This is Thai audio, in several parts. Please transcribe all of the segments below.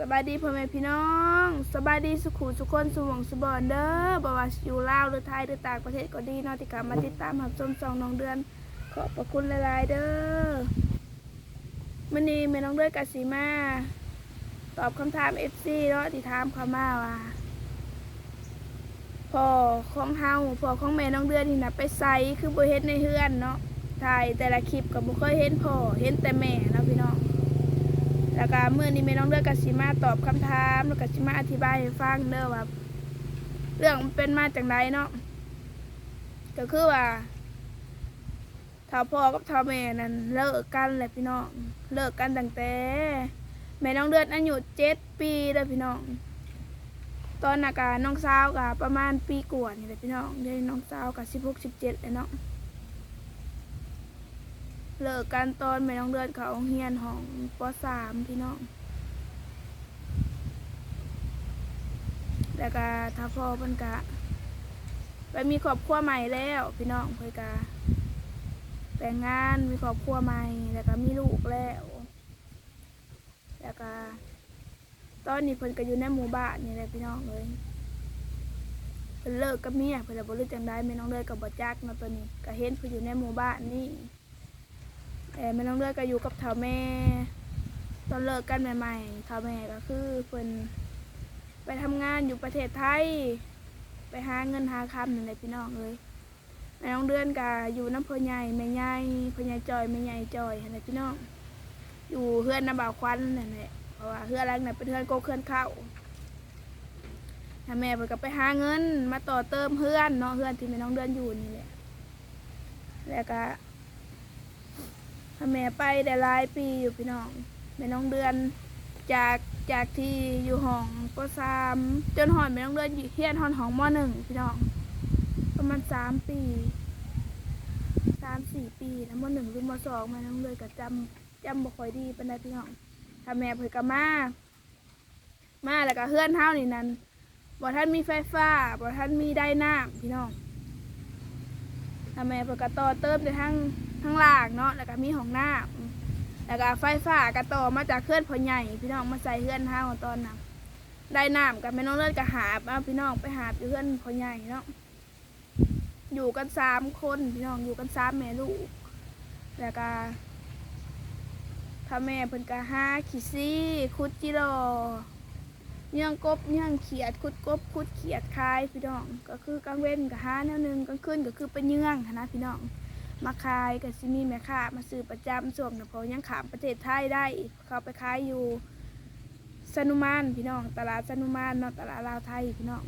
สบายดีพ่อแม่พี่น้องสบายดีสุขุสุขคนสมองสุบอนเด้อบว่าอยู่ลาวหรือไทยหรือต่างประเทศก็ดีนาะที่กลับมาติดตามรับชมสองน้องเดือน ขอบพระคุณหลายๆเด้อมื้อนี้แม่น้องเดือนกสิมาตอบคำถาม FC เนาะที่ถามเข้ามาว่าพอของเฮาพอของแม่น้องเดือนนี่น่ะไปไสคือบ่เฮ็ดในเฮือนเนาะถ่ายแต่ละคลิปก็บ่เคยเห็นพ่อเห็นแต่แม่นะพี่น้อง แล้วก็เมื่อนี้แม่น้องเลือกกับสิมาตอบคำถามแล้วก็สิมาอธิบายให้ฟังเด้อว่าเรื่องมันเป็นมาจากไหนเนาะก็คือว่าท้าพ่อกับท้าแม่นั่นเลิกกันแหละพี่น้องเลิกกันตั้งแต่แม่น้องเดือนอายุเจ็ดปีเด้อพี่น้อง ตอนนักาน้องสาวกับประมาณปีกว่านี่แหละพี่น้องเดี๋ยวน้องสาวกับสิบหกสิบเจ็ดเลยเนาะ เลิกกันตอนแม่น้องเดือนเขาเฮียนของปสามพี่น้อง แล้วก็ถ้าพ่อเพิ่นกะไปมีครอบครัวใหม่แล้ว พี่น้องเพิ่นกะแต่งงานมีครอบครัวใหม่แล้วก็มีลูกแล้ว แล้วก็ตอนนี้เพิ่นก็อยู่ในหมู่บ้านนี่แหละพี่น้องเลยเพิ่นเลิกกับเมียเพิ่นเลยบ่รู้จังไดแม่น้องเดือนก็บ่จักเนาตัวนี้ก็เห็นเพิ่นอยู่ในหมู่บ้านนี่ แต่แม่น้องเลือดก็อยู่กับเท่าแม่ ตอนเลิกกันใหม่ๆเท่าแม่ก็คือเพิ่นไปทำงานอยู่ประเทศไทย ไปหาเงินหาคำนั่นแหละพี่น้องเลยแม่น้องเดือนก็อยู่น้ำพอใหญ่แม่ใหญ่พอใหญ่จอยแม่ใหญ่จอยนั่นแหละพี่น้อง อยู่เพื่อนน้ำบ่าวควันนั่นแหละเพราะว่าเพื่อนอะไรน่ะเป็นเพื่อนโกเพื่อนเข้าถ้าแม่เพิ่นก็ไปหาเงิน มาต่อเติมเพื่อนเนาะเพื่อนที่แม่น้องเดือนอยู่นี่แหละแล้วก็ ถ้าแม่ไปได้หลายปีอยู่พี่น้องแม่น้องเดือน จากจากที่อยู่ห้องปสามจนหอนแม่น้องเดือนอยู่เฮียนหอนห้องมหนึ่งพี่น้องประมาณสามปีสามสี่ปีแล้วมหนึ่งหรือมสองแม่น้องเดือนก็จำจำบ่ค่อยดีเปานใดพี่น้องถ้าแม่เพิ่นก็มามาแล้วก็เฮือนเฮานี่นั่นบ่ท่านมีไฟฟ้าบ่ท่านมีได้น้ำพี่น้องถ้าแม่เพิ่นก็ต่อเติมในทั้ง ข้างล่างเนาะแล้วก็มีห้องน้ำแล้วก็ไฟฟ้าก็ต่อมาจากเคลื่อนพอใหญ่พี่น้องมาใส่เคลื่อนห้าตอนนั้นได้น้ำกับแม่น้องเลิศก็หาบเอาพี่น้องไปหาบอยู่เคลื่อนพอใหญ่เนาะอยู่กันสามคนพี่น้องอยู่กันสามแม่ลูกแล้วก็ถ้าแม่เพิ่นก็หาขีซี่คุดจิโรเนื่องกบเนื่องเขียดคุดกบคุดเขียดคายพี่น้อง ก็คือกลางเว้นก็หาแนวหนึ่งกลางคืนก็คือไปเนื่องนะพี่น้อง มาขายกับซิมีแม่ค้ามาซื้อประจำส่วนนะเพอยังขามประเทศไทยได้เขาไปขายอยู่สนุมานพี่น้องตลาดสนุมานเนาะตลาดลาวไทยพี่น้อง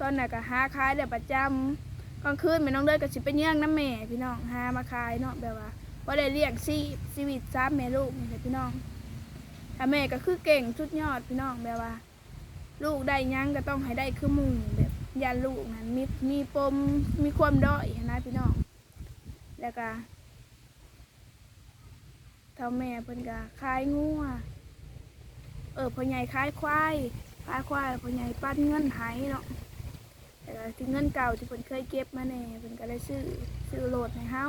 ตอนนั้นก็หาขายได้ประจำกลางคืนแม่น้องเดินกับสิไปเยี่ยงน้ำแม่พี่น้องหามาขายเนาะแบบว่าพอได้เลี้ยงชีชีวิตซ้ำแม่ลูกนี่แหละพี่น้องถ้าแม่ก็คือเก่งชุดยอดพี่น้องแบบว่า ลูกได้ยังก็ต้องให้ได้คือมู่แบบยันลูกนั้นมีมีปมมีความด้อยนะพี่น้อง แล้วก็เท่าแม่เพิ่นก็ขายงัวเออพ่อใหญ่ขายควายขายควายพ่อใหญ่ปั้นเงินหายเนาะแต่ก็ที่เงินเก่าที่เพิ่นเคยเก็บมาแน่เพิ่นก็ได้ซื้อซื้อรถให้เฮา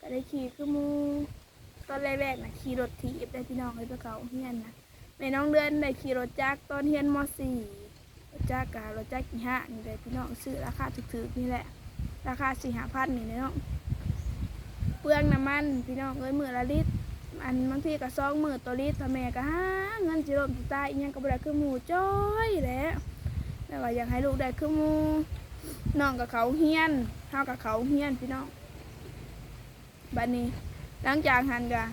ก็ได้ขี่คือหมูตอนแรกๆนะขี่รถถีบได้พี่น้องเลยไปเขาเฮียนนะแม่น้องเดือนได้ขี่รถจักรตอนเฮียนม .4 รถจักรกะรถจักรกี่ห้านี่เลยพี่น้องซื้อราคาถูกๆนี่แหละราคาสี่ห้าพันนี่เนาะ ปลืองน้ำมัน พี่น้องเอ้ยมือละลิตรอันบางทีก็ซองมือตัวลิตรพ่อแม่ก็หาเงินจิรมจิตายอีหยังก็บ่ได้คือหมูจ้อยแหล้วแล้วก็อยากให้ลูกได้คือหมูน้องกับเขาเฮียนเฮากับเขาเฮียนพี่น้องบัดนี้หลังจากหันกะ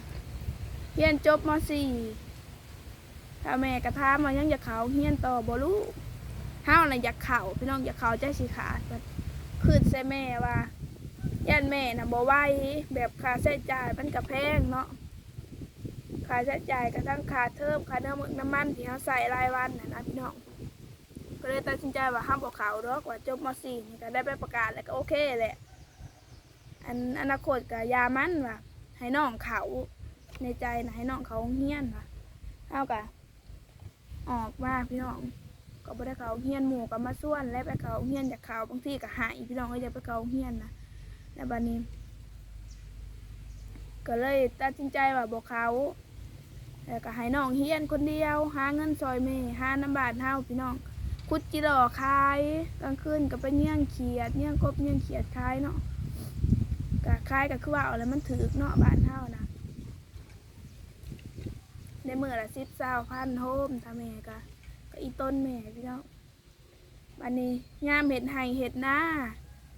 เฮียนจบม .4 ถ้าแม่กระทามว่ายังอยากเขาเฮียนต่อบ่รู้เฮาน่ะอยากเขาพี่น้องอยากเขาใจสิขาดบัดคืนใส่แม่ว่า ย่านแม่นะบ่ไหวแบบค่าใช้จ่ายมันก็แพงเนาะค่าใช้จ่ายก็ทั้งค่าเทอมค่าเนื้อมน้ำมันที่เขาใส่รายวันนะนะพี่น้องก็เลยตัดสินใจว่าห้ามบอกเขาดอกว่าจบม .4 นี่ก็ได้ไปประกาศแล้วก็โอเคแหละอันอนาคตก็ยามันว่าให้น้องเขาในใจนะให้น้องเขาเฮี้ยนว่ะเท่ากับออกมาพี่น้องก็บ่ได้เขาเฮี้ยนหมู่ก็มาส่วนและไปเขาเฮี้ยนจากเขาบางทีก็หายพี่น้องก็จะไปเขาเฮี้ยนนะ แล้วบัดนี้ ก็เลยตัดสินใจว่าบอกเขาแล้วก็ให้น้องเฮียนคนเดียว หาเงินซอยแม่หาน้ำบาทเฮาพี่น้องคุดจิหล่อขายกลางคืนก็ไปเงี้ยงเขียดเงี้ยงกบเงี้ยงเขียดขายเนาะก็ขายก็คือว่าเอาแล้วมันถือเนาะบ้านเฮานะในเมื่อละสิบเศร้าพันโฮมทำแม่ก็ก็อีต้นแม่พี่น้องวันนี้ยามเห็ดไห้เห็ดหน้า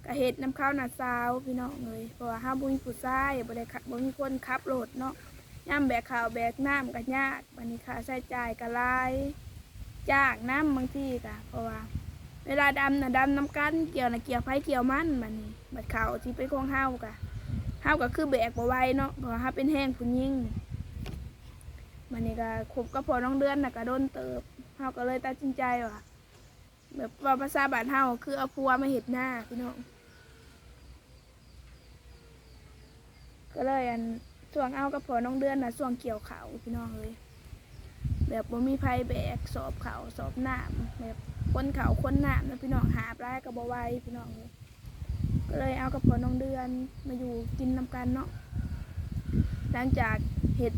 ก็เห็ดน้ำข้าวหนาซาวพี่น้องเลยเพราะว่าห้าบุญผู้ชายบ่ได้ขับบ่มีคนขับรถเนาะย่ำแบกข่าวแบกน้ำกันยากวันนี้ค่าใช้จ่ายก็หลายจ้างน้ำบางที่ก็เพราะว่า เวลาดำน่ะดำน้ำกันเกี่ยวน่ะเกี่ยวไฟเกี่ยวมันบันี้บัดข่าวที่เป็นของเฮากะเฮาก็คือแบกบ่ไหวเนาะเพราะว่าเป็นแห้งผู้หญิงมันนี่ก็คบกับพอน้องเดือนน่ะก็โดนเติบเฮาก็เลยตัดสินใจว่าแบบว่าภาษาบ้านเฮาคือเอาผัวมาเฮ็ดหน้าพี่น้อง ก็เลยอันส่วงเอากับพอน้องเดือนนะส่วงเกี่ยวเขาพี่น้องเลย แบบบ่มีไผแบกสอบเขาสอบหน้ำแบบคนเขาคนหน้ำนะพี่น้องหาปลากับบ่ไหวพี่น้องเลยก็เลยเอากับพอน้องเดือนมาอยู่กินนำกันเนาะหลังจากเห็ด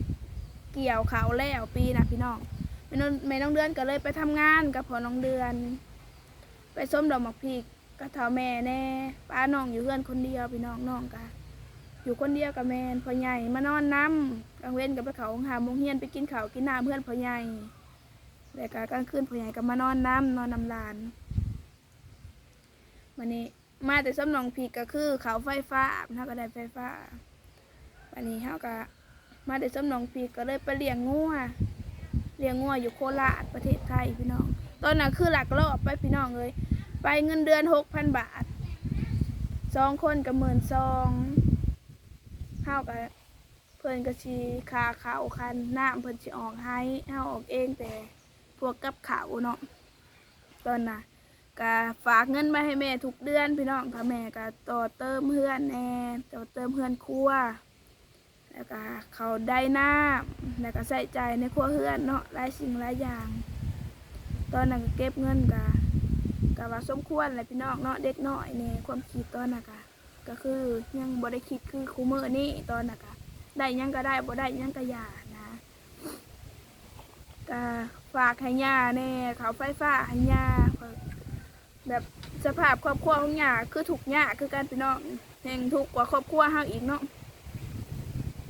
เกี่ยวเขาแล้วปีนะพี่น้องแม่น้องแม่น้องเดือนก็เลยไปทำงานกับพอน้องเดือน ไปส้มดอกหมากพริกกับเทาแม่แน่ป้าน้องอยู่เพื่อนคนเดียวพี่น้องน้องกัน อยู่คนเดียวกับแมนพ่อใหญ่มานอนน้ำกลางเว้นกับไปเขาหาโมงเฮียนไปกินข้าวกินน้ำเพื่อนพ่อใหญ่แล้วก็กลางคืนพ่อใหญ่ก็มานอนน้ำนอนน้ำลานวันนี้มาแต่สำนองผีกก็คือเขาไฟฟ้าเฮาก็ได้ไฟฟ้าวันนี้เฮาก็มาแต่สำนองผีก็เลยไปเลี้ยงงัวเลี้ยงงัวอยู่โคราชประเทศไทยพี่น้องตอนนั้นคือหลักรอบไปพี่น้องเลย ไปเงินเดือนหกพันบาทสองคนกับหมื่นสอง เฮากับเพิ่นก็สิคาขาวคันน้ำเพิ่นสิออกให้เฮาออกเองแต่พวกกับขาวเนาะตอนน่ะก็ฝากเงินมาให้แม่ทุกเดือนพี่น้องค่ะแม่ก็ต่อเติมเพื่อนแน่ต่อเติมเพื่อนครัวแล้วก็เขาได้หน้ำแล้วก็ใส่ใจในครัวเฮือนเนาะหลายสิ่งหลายอย่าง ตอนนั้นก็เก็บเงินก็ก็ว่าสมควรแหละพี่น้องเนาะเด็กน้อยเนี่ยความคิดตอนน่ะก็ ก็คือยังบ่ได้คิดคือคูมือนี่ตอนน่ะกะได้ยังก็ได้บ่ได้ยังก็อย่านะก็ฝากให้ย่าแน่เขาไฟฟ้าให้ย่าแบบสภาพครอบครัวของย่าคือถูกย่าคือการพี่น้องแห่งทุกกว่าครอบครัวเฮางอีกเนาะ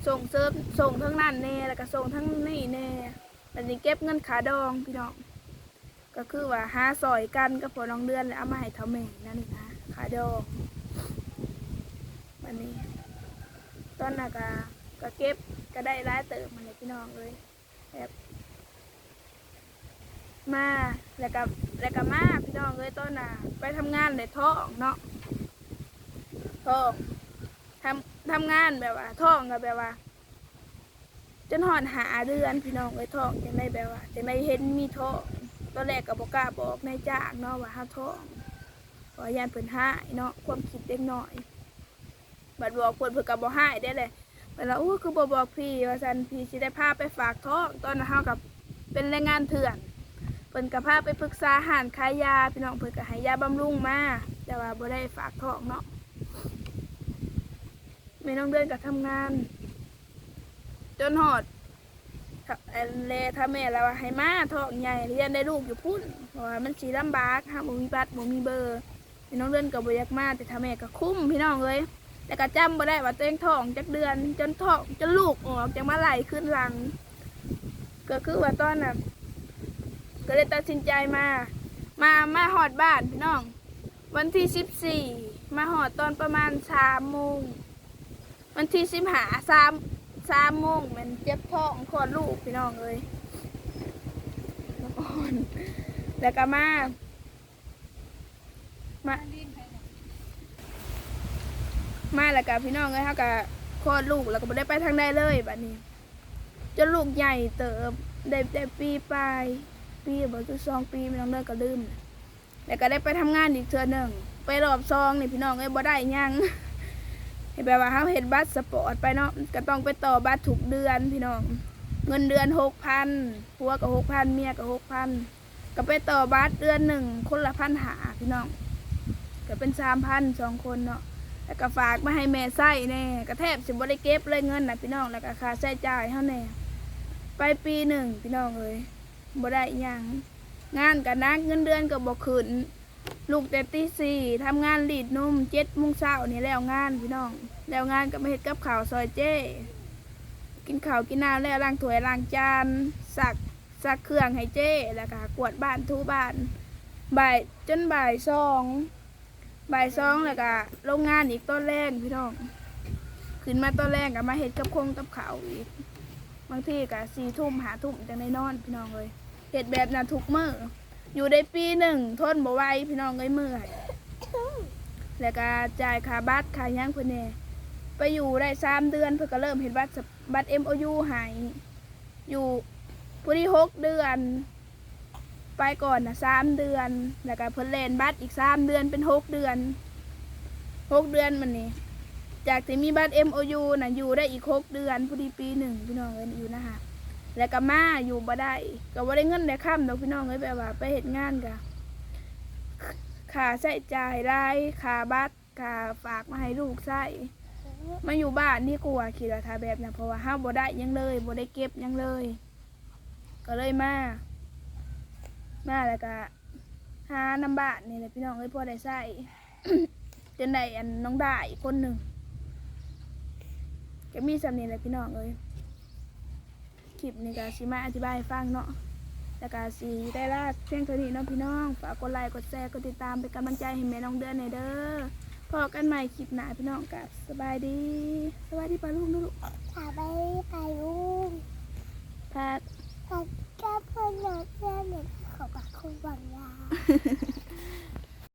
ส่งเสริมส่งทั้งนั้นแน่แล้วก็ส่งทั้งนี่แน่แล้วนี่เก็บเงินขาดองพี่น้องก็คือว่าหาซอยกันกับพอน้องเดือนแล้วเอามาให้เท่าแม่นั่นนะขาดอง วันนี้ ตอนน่ะก็ก็เก็บก็ได้ร้ายเติมมาเลยพี่น้องเลยแบบมาแล้วก็แล้วก็มาพี่น้องเลยต้นน่ะ ไปทำงานเลยท้องเนาะท้องทำทำงานแบบว่าท้องก็แบบว่าจนหอนหาเดือนพี่น้องเลยท้องจังได้แบบว่าจังได้เห็นมีท้องตอนแรกก็บอกกล้าบอกนายจ้างเนาะว่าห้าท้องเพรายานเพิ่นหายเนาะความคิดเด็กน้อย บัดบอกเพิ่นเพิ่นก็บ่ให้ได้เลยเพิ่นว่าโอ้คือบ่บอกพี่ว่าซั่นพี่สิได้พาไปฝากท้องตอนนั้นเฮากับเป็นแรงงานเถื่อนเพิ่นก็พาไปปรึกษาหารขายยาพี่น้องเพิ่นก็ให้ยาบำรุงมาแต่ว่าบ่ได้ฝากท้องเนาะแม่น้องเดือนก็ทำงาน จนฮอดถ้าอันแลถ้าแม่แล้วว่าให้มาท้องใหญ่เรียนได้ลูกอยู่พุ่นเพราะว่ามันสิลำบากหาบ่มีบัตรบ่มีเบอร์แม่น้องเดือนก็บ่อยากมาแต่ถ้าแม่ก็คุ้มพี่น้องเอ้ย แต่ก็จำบ่ได้ว่าตัวเองท้องจักเดือน จนท้องจนลูกออกจากมาไหลขึ้นหลัง ก็คือว่าตอนน่ะก็เลยตัดสินใจมา มามาหอดบ้านพี่น้อง วันที่สิบสี่มาหอดตอนประมาณสามโมงวันที่สิบหาสามสามโมงมันเจ็บท้องคลอดลูกพี่น้องเลยอ่อนแล้วก็มามา มาแล้วกับพี่น้องเลยเขากับคลอดลูกแล้วก็บ่ได้ไปทางใดเลยแบัดนี้จนลูกใหญ่เติบได้ได้ปีปลายปีบอกจุดสองปีพี่น้องเลิกก็ลืมแล้วก็ได้ไปทำงานอีกเทื่อหนึ่งไปรอบซองนี่พี่น้องเอ้ยบ่ได้ยังเห็นแบบว่าเขาเห็นบัตรสปอร์ตไปเนาะก็ต้องไปต่อบัตรถูกเดือนพี่น้อง เงินเดือนหกพันผัวก็หกพันเมียก็หกพันก็ไปต่อบัตรเดือนหนึ่งคนละพันหาพี่น้องก็เป็นสามพันสองคนเนาะ แล้วก็ฝากมาให้แม่ใส่แน่ก็แทบสิบ่ได้เก็บเลยเงินนะพี่น้องแล้วก็ค่าใช้จ่ายเฮาแน่ไปปีหนึ่งพี่น้องเลยบ่ได้อิหยังงานกับนักเงินเดือนกับบ่ขึ้นลูกแต่ตีสี่ทำงานรีดนมเจ็ดโมงเช้านี่แล้วงานพี่น้อง แล้วงานก็มาเฮ็ดกับข้าวซอยเจ้กินข้าวกินน้ำแล้วล้างถ้วยล้างจานสักสักเครื่องให้เจ้แล้วก็กวาดบ้านทูบ้านบ่ายจนบ่ายสอง บ่ายสองแล้วก็โรงงานอีกต้นแรกพี่น้อง ขึ้นมาต้นแรกก็มาเฮ็ดกับคงกับเขาอีก บางทีก็สี่ทุ่มหาทุ่มจังได้นอนพี่น้องเลยเห็ดแบบนั้นทุกมื้ออยู่ได้ปีหนึ่งทนบ่ไหวพี่น้องเลยเมื่อยแล้วก็จ่ายค่าบัตรค่าหยังเพิ่นแน่ไปอยู่ได้สามเดือนเพิ่นก็เริ่มเห็นบัตรสบัตร MOU ใหายอยู่ผู้ที่หกเดือน ไปก่อนนะสามเดือน แล้วก็เพิ่นเล่นบัตรอีกสามเดือนเป็นหกเดือนหกเดือนมันนี่จากที่มีบัตร MOU น่ะอยู่ได้อีกหกเดือนพอดีปีหนึ่งพี่น้องเอ้ยอยู่นะคะแล้วก็มาอยู่บ่ได้ก็บ่ได้เงินได้ค่ำดอกพี่น้องเอ้ยแบบว่าไปเฮ็ดงานกะค่าใช้จ่ายรายค่าบัตรค่าฝากมาให้ลูกใช้มาอยู่บ้านดีกว่าคิดว่าถ้าแบบนั้เพราะว่าห้าบ่ได้ยังเลยบ่ได้เก็บยังเลย ก็เลยมา มาแล้วก็หาน้ำบานนี่แหละพี่น้องเอ้ยพอได้ใช้จนได้อันน้องได้อีกคนหนึ่งก็มีสำเนียงแหละพี่น้องเอ้ยคลิปนี้ก็สิมาอธิบายฟังเนาะแล้วก็สีได้ลาเพียงเท่านี้เนาะพี่น้องฝากกดไลค์กดแชร์กดติดตามเป็นกำลังใจให้แม่น้องเดือนหน่อยเด้อพอกันใหม่คลิปหน้าพี่น้องกับสบายดีสบายดีปะลูกลูกขาไปไปลุงพักผัดกับเพื่อนหน่อยเพื่อนหน่